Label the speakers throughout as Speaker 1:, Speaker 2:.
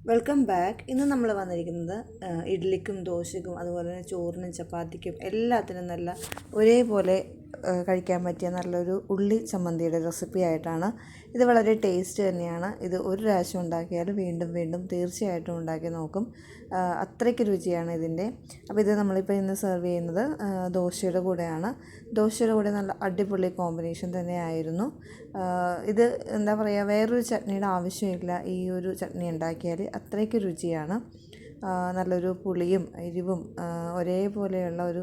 Speaker 1: Welcome back ഇന്ന് നമ്മൾ വന്നിരിക്കുന്നത് ഇഡ്ലിക്കും ദോശയ്ക്കും അതുപോലെ തന്നെ ചോറിനും ചപ്പാത്തിക്കും എല്ലാത്തിനും നല്ല ഒരേപോലെ കഴിക്കാൻ പറ്റിയ നല്ലൊരു ഉള്ളി ചമ്മന്തിയുടെ റെസിപ്പി ആയിട്ടാണ്. ഇത് വളരെ ടേസ്റ്റ് തന്നെയാണ്. ഇത് ഒരു പ്രാവശ്യം ഉണ്ടാക്കിയാൽ വീണ്ടും വീണ്ടും തീർച്ചയായിട്ടും ഉണ്ടാക്കി നോക്കും. അത്രയ്ക്ക് രുചിയാണ് ഇതിന്റെ. അപ്പോൾ ഇത് നമ്മളിപ്പോൾ ഇന്ന് സെർവ് ചെയ്യുന്നത് ദോശയുടെ കൂടെയാണ്. ദോശയുടെ കൂടെ നല്ല അടിപൊളി കോമ്പിനേഷൻ തന്നെയായിരുന്നു. ഇത് എന്താ പറയുക വേറൊരു ചട്നിയുടെ ആവശ്യമില്ല. ഈ ഒരു ചട്നി ഉണ്ടാക്കിയാൽ അത്രയ്ക്ക് രുചിയാണ്. നല്ലൊരു പുളിയും എരിവും ഒരേപോലെയുള്ള ഒരു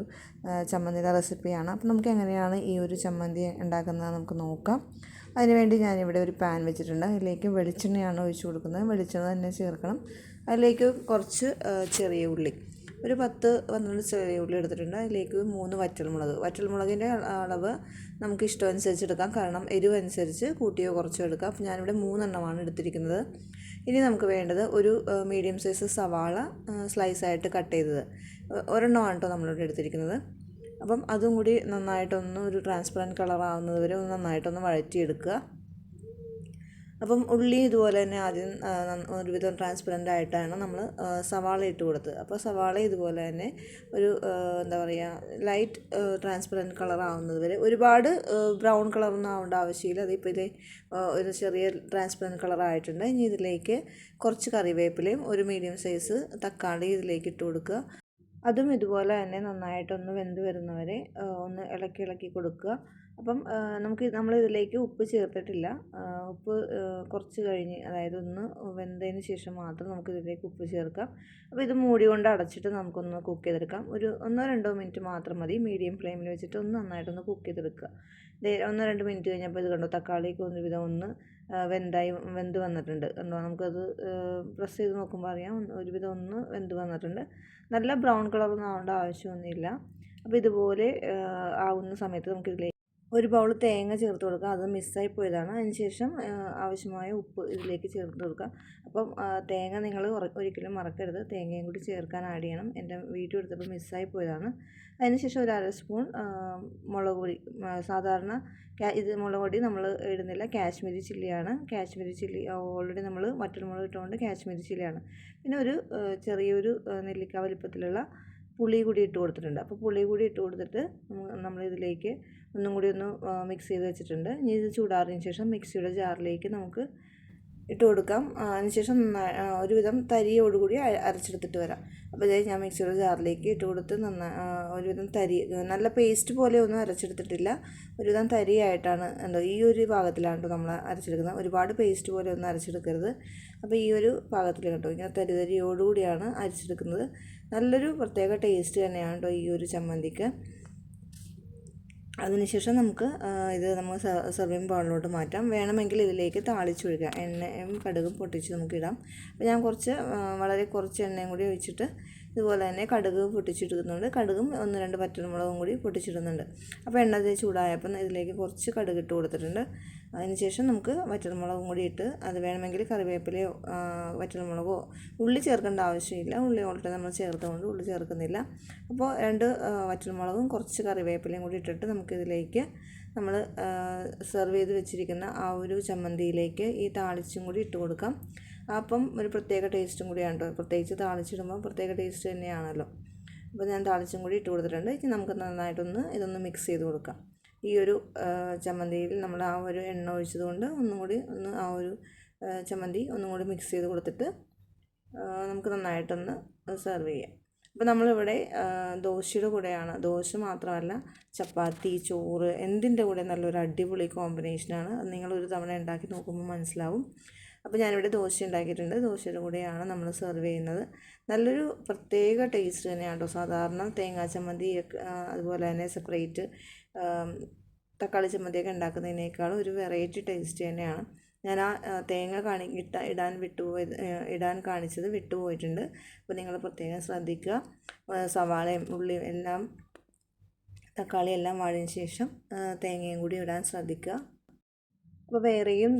Speaker 1: ചമ്മന്തിയുടെ റെസിപ്പിയാണ്. അപ്പോൾ നമുക്ക് എങ്ങനെയാണ് ഈ ഒരു ചമ്മന്തി ഉണ്ടാക്കുന്നത് നമുക്ക് നോക്കാം. അതിനുവേണ്ടി ഞാനിവിടെ ഒരു പാൻ വെച്ചിട്ടുണ്ട്. അതിലേക്ക് വെളിച്ചെണ്ണയാണ് ഒഴിച്ചു കൊടുക്കുന്നത്. വെളിച്ചെണ്ണ തന്നെ ചേർക്കണം. അതിലേക്ക് കുറച്ച് ചെറിയ ഉള്ളി. ഒരു പത്ത് പന്ത്രണ്ട് ചെറിയ ഉള്ളി എടുത്തിട്ടുണ്ട്. അതിലേക്ക് മൂന്ന് വറ്റൽമുളക്. വറ്റൽമുളകിന്റെ അളവ് നമുക്ക് ഇഷ്ടമനുസരിച്ച് എടുക്കാം. കാരണം എരിവ് അനുസരിച്ച് കൂട്ടിയോ കുറച്ചോ എടുക്കാം. അപ്പോൾ ഞാനിവിടെ മൂന്നെണ്ണമാണ് എടുത്തിരിക്കുന്നത്. ഇനി നമുക്ക് വേണ്ടത് ഒരു മീഡിയം സൈസ് സവാള സ്ലൈസായിട്ട് കട്ട് ചെയ്തത്. ഒരെണ്ണമാണ് കേട്ടോ നമ്മളിവിടെ എടുത്തിരിക്കുന്നത്. അപ്പം അതും കൂടി നന്നായിട്ടൊന്ന് ഒരു ട്രാൻസ്പെറന്റ് കളർ ആവുന്നത് വരെ ഒന്ന് നന്നായിട്ടൊന്ന് വഴറ്റിയെടുക്കുക. അപ്പം ഉള്ളി ഇതുപോലെ തന്നെ ആദ്യം ഒരുവിധം ട്രാൻസ്പെറന്റ് ആയിട്ടാണ് നമ്മൾ സവാള ഇട്ട് കൊടുത്തത്. അപ്പോൾ സവാള ഇതുപോലെ തന്നെ ഒരു എന്താ പറയുക ലൈറ്റ് ട്രാൻസ്പെറന്റ് കളർ ആവുന്നത് വരെ. ഒരുപാട് ബ്രൗൺ കളറൊന്നും ആവേണ്ട ആവശ്യമില്ല. അതിപ്പോൾ ഇത് ഒരു ചെറിയ ട്രാൻസ്പെറന്റ് കളർ ആയിട്ടുണ്ട്. ഇനി ഇതിലേക്ക് കുറച്ച് കറിവേപ്പിലയും ഒരു മീഡിയം സൈസ് തക്കാളി ഇതിലേക്ക് ഇട്ട് കൊടുക്കുക. അതും ഇതുപോലെ തന്നെ നന്നായിട്ടൊന്ന് വെന്ത് വരുന്നവരെ ഒന്ന് ഇളക്കി ഇളക്കി കൊടുക്കുക. അപ്പം നമുക്ക് നമ്മൾ ഇതിലേക്ക് ഉപ്പ് ചേർത്തിട്ടില്ല. ഉപ്പ് കുറച്ച് കഴിഞ്ഞ് അതായത് ഒന്ന് വെന്തതിന് ശേഷം മാത്രം നമുക്ക് ഇതിലേക്ക് ഉപ്പ് ചേർക്കാം. അപ്പോൾ ഇത് മൂടി കൊണ്ട് അടച്ചിട്ട് നമുക്കൊന്ന് കുക്ക് ചെയ്തെടുക്കാം. ഒരു ഒന്നോ രണ്ടോ മിനിറ്റ് മാത്രം മതി. മീഡിയം ഫ്ലെയിമിൽ വെച്ചിട്ട് ഒന്ന് നന്നായിട്ടൊന്ന് കുക്ക് ചെയ്തെടുക്കുക. ഒന്നോ രണ്ട് മിനിറ്റ് കഴിഞ്ഞപ്പോൾ ഇത് കണ്ടോ തക്കാളിക്ക് വിധം ഒന്ന് വെന്തായി വെന്ത് വന്നിട്ടുണ്ട്. കണ്ടോ നമുക്കത് പ്രസ് ചെയ്ത് നോക്കുമ്പോൾ അറിയാം ഒരു ഒരുവിധം ഒന്ന് വെന്ത് വന്നിട്ടുണ്ട്. നല്ല ബ്രൗൺ കളറൊന്നും ആവേണ്ട ആവശ്യമൊന്നുമില്ല. അപ്പോൾ ഇതുപോലെ ആവുന്ന സമയത്ത് നമുക്കിതിലേക്ക് ഒരു ബൗൾ തേങ്ങ ചേർത്ത് കൊടുക്കുക. അത് മിസ്സായി പോയതാണ്. അതിനുശേഷം ശേഷം ആവശ്യമായ ഉപ്പ് ഇതിലേക്ക് ചേർത്ത് കൊടുക്കുക. അപ്പം തേങ്ങ നിങ്ങൾ ഒരിക്കലും മറക്കരുത്. തേങ്ങയും കൂടി ചേർക്കാൻ ആഡ് ചെയ്യണം. എന്റെ വീട്ടിൽ എടുത്തപ്പോൾ മിസ്സായി പോയതാണ്. അതിനുശേഷം ഒരു അര സ്പൂൺ മുളക് പൊടി സാധാരണ ഇത് മുളക് പൊടി നമ്മൾ ഇടുന്നില്ല. കാശ്മീരി ചില്ലിയാണ്. കാശ്മീരി ചില്ലി ഓൾറെഡി നമ്മൾ വറ്റൽമുളക് ഇട്ടുകൊണ്ട് കാശ്മീരി ചില്ലിയാണ്. പിന്നെ ഒരു ചെറിയൊരു നെല്ലിക്ക വലിപ്പത്തിലുള്ള പുളി കൂടി ഇട്ട് കൊടുത്തിട്ടുണ്ട്. അപ്പോൾ പുളി കൂടി ഇട്ട് കൊടുത്തിട്ട് നമ്മളിതിലേക്ക് ഒന്നും കൂടി ഒന്ന് മിക്സ് ചെയ്ത് വെച്ചിട്ടുണ്ട്. ഇനി ഇത് ചൂടാറിന് ശേഷം മിക്സിയുടെ ജാറിലേക്ക് നമുക്ക് ഇട്ട് കൊടുക്കാം. അതിനുശേഷം നന്നായി ഒരുവിധം തരിയോടുകൂടി അര- അരച്ചെടുത്തിട്ട് വരാം. അപ്പോൾ ഇതായി ഞാൻ മിക്സിയുടെ ജാറിലേക്ക് ഇട്ട് കൊടുത്ത് നന്നായി ഒരുവിധം തരി നല്ല പേസ്റ്റ് പോലെ ഒന്നും അരച്ചെടുത്തിട്ടില്ല. ഒരുവിധം തരിയായിട്ടാണ് എന്തോ ഈ ഒരു ഭാഗത്തിലാണ് നമ്മൾ അരച്ചെടുക്കുന്നത്. ഒരുപാട് പേസ്റ്റ് പോലെ ഒന്നും അരച്ചെടുക്കരുത്. അപ്പോൾ ഈ ഒരു ഭാഗത്തിൽ കേട്ടോ ഇങ്ങനെ തരി തരിയോടുകൂടിയാണ് അരച്ചെടുക്കുന്നത്. നല്ലൊരു പ്രത്യേക ടേസ്റ്റ് തന്നെയാണ് കേട്ടോ ഈ ഒരു ചമ്മന്തിക്ക്. അതിനുശേഷം നമുക്ക് ഇത് നമ്മൾ സെർവിങ് ബൗളിലോട്ട് മാറ്റാം. വേണമെങ്കിൽ ഇതിലേക്ക് താളിച്ചൊഴിക്കാം. എണ്ണയും കടുകും പൊട്ടിച്ച് നമുക്ക് ഇടാം. അപ്പോൾ ഞാൻ കുറച്ച് വളരെ കുറച്ച് എണ്ണയും കൂടി ഒഴിച്ചിട്ട് ഇതുപോലെ തന്നെ കടുക് പൊട്ടിച്ചിടുന്നുണ്ട് കടുകും ഒന്ന് രണ്ട് പറ്റൽമുളകും കൂടി പൊട്ടിച്ചിടുന്നുണ്ട്. അപ്പോൾ എണ്ണ ചൂടായപ്പോൾ ഇതിലേക്ക് കുറച്ച് കടുക് ഇട്ട് കൊടുത്തിട്ടുണ്ട്. അതിനുശേഷം നമുക്ക് വറ്റൽമുളകും കൂടി ഇട്ട് അത് വേണമെങ്കിൽ കറിവേപ്പിലയോ വറ്റൽമുളകോ ഉള്ളി ചേർക്കേണ്ട ആവശ്യമില്ല. ഉള്ളി ഓൾറെഡി നമ്മൾ ചേർത്തുകൊണ്ട് ഉള്ളി ചേർക്കുന്നില്ല. അപ്പോൾ രണ്ട് വറ്റൽമുളകും കുറച്ച് കറിവേപ്പിലയും കൂടി ഇട്ടിട്ട് നമുക്കിതിലേക്ക് നമ്മൾ സെർവ് ചെയ്ത് വെച്ചിരിക്കുന്ന ആ ഒരു ചമ്മന്തിയിലേക്ക് ഈ താളിച്ചും കൂടി ഇട്ട് കൊടുക്കാം. അപ്പം ഒരു പ്രത്യേക ടേസ്റ്റും കൂടിയാണ് കേട്ടോ. പ്രത്യേകിച്ച് താളിച്ചിടുമ്പോൾ പ്രത്യേക ടേസ്റ്റ് തന്നെയാണല്ലോ. അപ്പോൾ ഞാൻ താളിച്ചും കൂടി ഇട്ട് കൊടുത്തിട്ടുണ്ട്. ഇനി നമുക്ക് നന്നായിട്ടൊന്ന് ഇതൊന്ന് മിക്സ് ചെയ്ത് കൊടുക്കാം. ഈ ഒരു ചമ്മന്തിയിൽ നമ്മൾ ആ ഒരു എണ്ണ ഒഴിച്ചത് കൊണ്ട് ഒന്നും കൂടി ഒന്ന് ആ ഒരു ചമ്മന്തി ഒന്നും കൂടി മിക്സ് ചെയ്ത് കൊടുത്തിട്ട് നമുക്ക് നന്നായിട്ടൊന്ന് സെർവ് ചെയ്യാം. അപ്പോൾ നമ്മളിവിടെ ദോശയുടെ കൂടെയാണ്. ദോശ മാത്രമല്ല ചപ്പാത്തി ചോറ് എന്തിന്റെ കൂടെ നല്ലൊരു അടിപൊളി കോമ്പിനേഷനാണ് നിങ്ങൾ ഒരു തവണ ഉണ്ടാക്കി നോക്കുമ്പോൾ മനസ്സിലാവും. അപ്പോൾ ഞാനിവിടെ ദോശ ഉണ്ടാക്കിയിട്ടുണ്ട്. ദോശയുടെ കൂടെയാണ് നമ്മൾ സെർവ് ചെയ്യുന്നത്. നല്ലൊരു പ്രത്യേക ടേസ്റ്റ് തന്നെയാണ് കേട്ടോ സാധാരണ തേങ്ങാ ചമ്മന്തി അതുപോലെ തന്നെ സെപ്പറേറ്റ് തക്കാളി ചമ്മന്തിയൊക്കെ ഉണ്ടാക്കുന്നതിനേക്കാളും ഒരു വെറൈറ്റി ടേസ്റ്റ് തന്നെയാണ്. ഞാൻ ആ തേങ്ങ കാണി ഇട്ട ഇടാൻ വിട്ടുപോയത് ഇടാൻ കാണിച്ചത് വിട്ടുപോയിട്ടുണ്ട് അപ്പോൾ നിങ്ങൾ പ്രത്യേകം ശ്രദ്ധിക്കുക. സവാളയും ഉള്ളിയും എല്ലാം തക്കാളി എല്ലാം വാടിയതിന് ശേഷം തേങ്ങയും കൂടി ഇടാൻ ശ്രദ്ധിക്കുക. അപ്പോൾ വേറെയും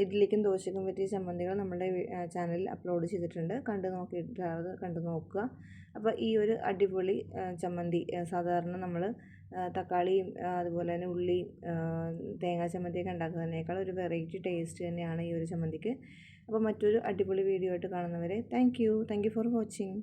Speaker 1: ഇഡ്ഡലിക്കും ദോശയ്ക്കും പറ്റിയ ചമ്മന്തികൾ നമ്മുടെ ചാനലിൽ അപ്ലോഡ് ചെയ്തിട്ടുണ്ട്. കണ്ടു നോക്കിയിട്ട് കണ്ടു നോക്കുക. അപ്പോൾ ഈ ഒരു അടിപൊളി ചമ്മന്തി സാധാരണ നമ്മൾ തക്കാളിയും അതുപോലെ തന്നെ ഉള്ളിയും തേങ്ങാ ചമ്മന്തിയൊക്കെ ഉണ്ടാക്കുന്നതിനേക്കാൾ ഒരു വെറൈറ്റി ടേസ്റ്റ് തന്നെയാണ് ഈ ഒരു ചമ്മന്തിക്ക്. അപ്പോൾ മറ്റൊരു അടിപൊളി വീഡിയോ ആയിട്ട് കാണുന്നവരെ thank you thank you for watching